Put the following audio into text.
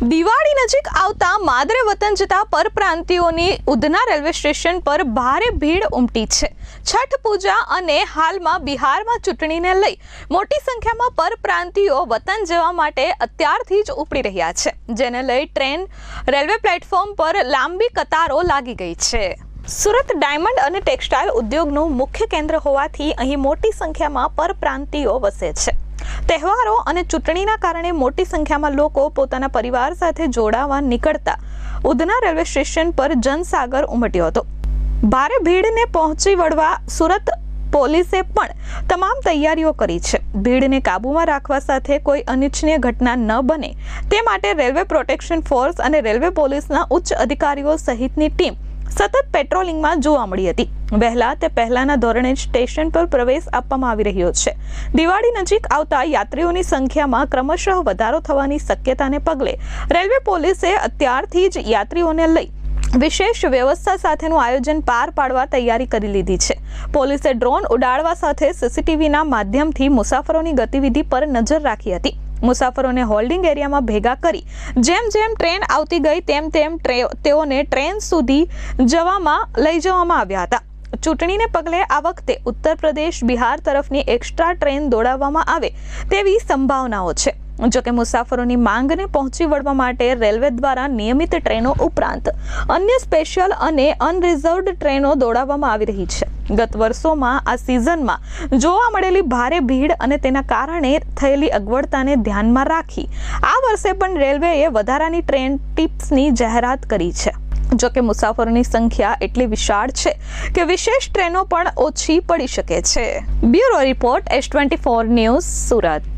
દિવાળી નજીક આવતા માદરે વતન જતા પરપ્રાંતિઓની ઉધના રેલવે સ્ટેશન પર ભારે ભીડ ઉમટી છે. છઠ પૂજા અને હાલમાં બિહારમાં ચૂંટણીને લઈ મોટી સંખ્યામાં પરપ્રાંતિઓ વતન જવા માટે અત્યારથી જ ઉપડી રહ્યા છે, જેને લઈ ટ્રેન, રેલવે પ્લેટફોર્મ પર લાંબી કતારો લાગી ગઈ છે. સુરત ડાયમંડ અને ટેક્સટાઇલ ઉદ્યોગનું મુખ્ય કેન્દ્ર હોવાથી અહીં મોટી સંખ્યામાં પરપ્રાંતિયો વસે છે. તહેવારો અને ચૂંટણીના કારણે મોટી સંખ્યામાં લોકો પોતાના પરિવાર સાથે જોડાવા નીકળતા ઉધના રેલવે સ્ટેશન પર જનસાગર ઉમટ્યો હતો. ભારે ભીડને પહોંચી વળવા સુરત પોલીસે પણ તમામ તૈયારીઓ કરી છે. ભીડને કાબૂમાં રાખવા સાથે કોઈ અનિચ્છનીય ઘટના ન બને. તે માટે રેલવે પ્રોટેક્શન ફોર્સ અને રેલવે પોલીસના ઉચ્ચ અધિકારીઓ સહિતની ટીમ સતત પેટ્રોલિંગમાં જોવા મળી હતી. વહેલા તે પહેલાના ધોરણે જ સ્ટેશન પર પ્રવેશ આપવામાં આવી રહ્યો છે. દિવાળી નજીક આવતા યાત્રીઓની સંખ્યામાં ક્રમશઃ વધારો થવાની શક્યતાને પગલે રેલવે પોલીસે અત્યારથી જ યાત્રીઓને લઈ વિશેષ વ્યવસ્થા સાથેનું આયોજન પાર પાડવા તૈયારી કરી લીધી છે. પોલીસે ડ્રોન ઉડાડવા સાથે સીસીટીવીના માધ્યમથી મુસાફરોની ગતિવિધિ પર નજર રાખી હતી. મુસાફરોને હોલ્ડિંગ એરિયામાં ભેગા કરી. જેમ જેમ ટ્રેન આવતી ગઈ, તેમ તેમ તેઓને ટ્રેન સુધી જવામાં લઈ જવામાં આવ્યા હતા. ચૂંટણીને પગલે આ વખતે ઉત્તર પ્રદેશ, બિહાર તરફની એક્સ્ટ્રા ટ્રેન દોડાવવામાં આવે તેવી સંભાવનાઓ છે. જોકે મુસાફરોની માંગને પહોંચી વળવા માટે રેલવે દ્વારા નિયમિત ટ્રેનો ઉપરાંત અન્ય સ્પેશિયલ અને અનરિઝર્વડ ટ્રેનો દોડાવવામાં આવી રહી છે. ગત વર્ષોમાં આ સિઝનમાં જોવા મળેલી ભારે ભીડ અને તેના કારણે થયેલી અગવડતાને ધ્યાનમાં રાખી આ વર્ષે પણ રેલવેએ વધારાની ટ્રેન ટિપ્સની જાહેરાત કરી છે. જોકે મુસાફરોની સંખ્યા એટલી વિશાળ છે કે વિશેષ ટ્રેનો પણ ઓછી પડી શકે છે. Bureau report S twenty four news Surat.